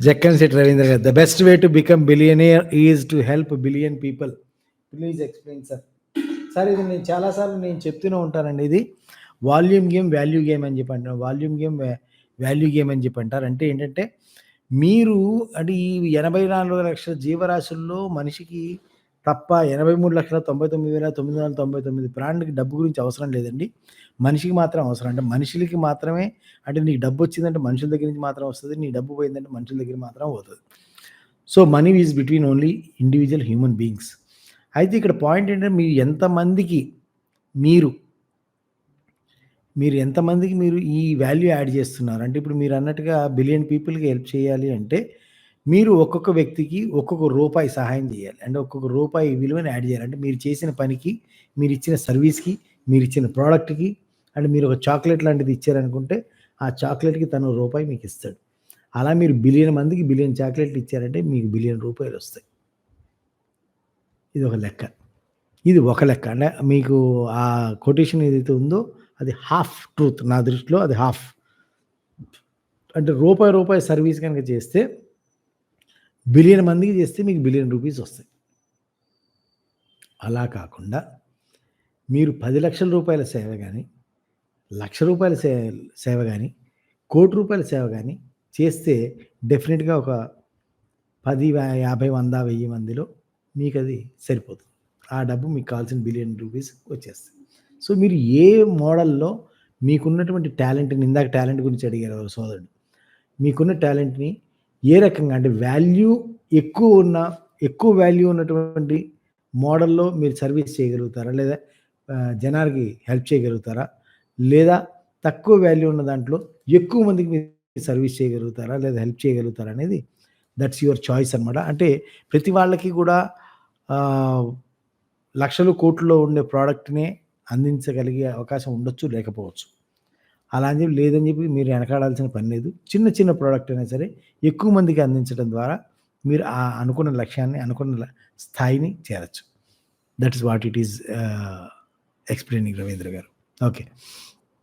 జక్కన్ సెట్ రవీంద్ర గారు the best way to become billionaire is to help billion people please explain sir sir ఇది నేను చాలాసార్లు నేను చెప్తూనే ఉంటానండి. ఇది వాల్యూమ్ గేమ్ వాల్యూ గేమ్ అని చెప్పి అంటారు. వాల్యూమ్ గేమ్ వాల్యూ గేమ్ అని చెప్పి అంటారు. అంటే ఏంటంటే మీరు అంటే ఈ ఎనభై నాలుగు లక్షల జీవరాశుల్లో మనిషికి తప్ప ఎనభై మూడు లక్షల తొంభై తొమ్మిది వేల తొమ్మిది వందల తొంభై తొమ్మిది బ్రాండ్కి డబ్బు గురించి అవసరం లేదండి. మనిషికి మాత్రం అవసరం. అంటే మనుషులకి మాత్రమే అంటే నీకు డబ్బు వచ్చిందంటే మనుషుల దగ్గర నుంచి మాత్రం వస్తుంది. నీ డబ్బు పోయిందంటే మనుషుల దగ్గర మాత్రం పోతుంది. So money is between only individual human beings. అయితే ఇక్కడ పాయింట్ ఏంటంటే మీరు ఎంతమందికి మీరు మీరు ఎంతమందికి మీరు ఈ వాల్యూ యాడ్ చేస్తున్నారు? అంటే ఇప్పుడు మీరు అన్నట్టుగా బిలియన్ పీపుల్కి హెల్ప్ చేయాలి అంటే మీరు ఒక్కొక్క వ్యక్తికి ఒక్కొక్క రూపాయి సహాయం చేయాలి. అంటే ఒక్కొక్క రూపాయి విలువని యాడ్ చేయాలి. అంటే మీరు చేసిన పనికి మీరు ఇచ్చిన సర్వీస్కి మీరు ఇచ్చిన ప్రోడక్ట్కి అంటే మీరు ఒక చాక్లెట్ లాంటిది ఇచ్చారనుకుంటే ఆ చాక్లెట్కి తను రూపాయి మీకు ఇస్తాడు. అలా మీరు బిలియన్ మందికి బిలియన్ చాక్లెట్లు ఇచ్చారంటే మీకు బిలియన్ రూపాయలు వస్తాయి. ఇది ఒక లెక్క. ఇది ఒక లెక్క. అంటే మీకు ఆ కొటేషన్ ఏదైతే ఉందో అది హాఫ్ ట్రూత్ నా దృష్టిలో అది హాఫ్. అంటే రూపాయి రూపాయి సర్వీస్ కనుక చేస్తే బిలియన్ మందికి చేస్తే మీకు బిలియన్ రూపీస్ వస్తాయి. అలా కాకుండా మీరు పది లక్షల రూపాయల సేవ కానీ లక్ష రూపాయల సే సేవ కానీ కోటి రూపాయల సేవ కానీ చేస్తే డెఫినెట్గా ఒక పది యాభై వంద వెయ్యి మందిలో మీకు అది సరిపోతుంది. ఆ డబ్బు మీకు కావాల్సిన బిలియన్ రూపీస్ వచ్చేస్తాయి. సో మీరు ఏ మోడల్లో మీకున్నటువంటి టాలెంట్ని ఇందాక టాలెంట్ గురించి అడిగారు సోదరుడు మీకున్న టాలెంట్ని ఏ రకంగా అంటే వాల్యూ ఎక్కువ ఉన్న ఎక్కువ వాల్యూ ఉన్నటువంటి మోడల్లో మీరు సర్వీస్ చేయగలుగుతారా? లేదా ఆ, జనాలకి హెల్ప్ చేయగలుగుతారా? లేదా తక్కువ వాల్యూ ఉన్న దాంట్లో ఎక్కువ మందికి మీరు సర్వీస్ చేయగలుగుతారా? లేదా హెల్ప్ చేయగలుగుతారా అనేది దట్స్ యువర్ చాయిస్ అనమాట అంటే ప్రతి వాళ్ళకి కూడా లక్షలు కోట్లలో ఉండే ప్రోడక్ట్నే అందించగలిగే అవకాశం ఉండొచ్చు లేకపోవచ్చు. అలా అని చెప్పి లేదని చెప్పి మీరు వెనకాడాల్సిన పని లేదు. చిన్న చిన్న ప్రోడక్ట్ అయినా సరే ఎక్కువ మందికి అందించడం ద్వారా మీరు ఆ అనుకున్న లక్ష్యాన్ని అనుకున్న ల- స్థాయిని చేరచ్చు. That is what it is explaining Ravindra గారు. ఓకే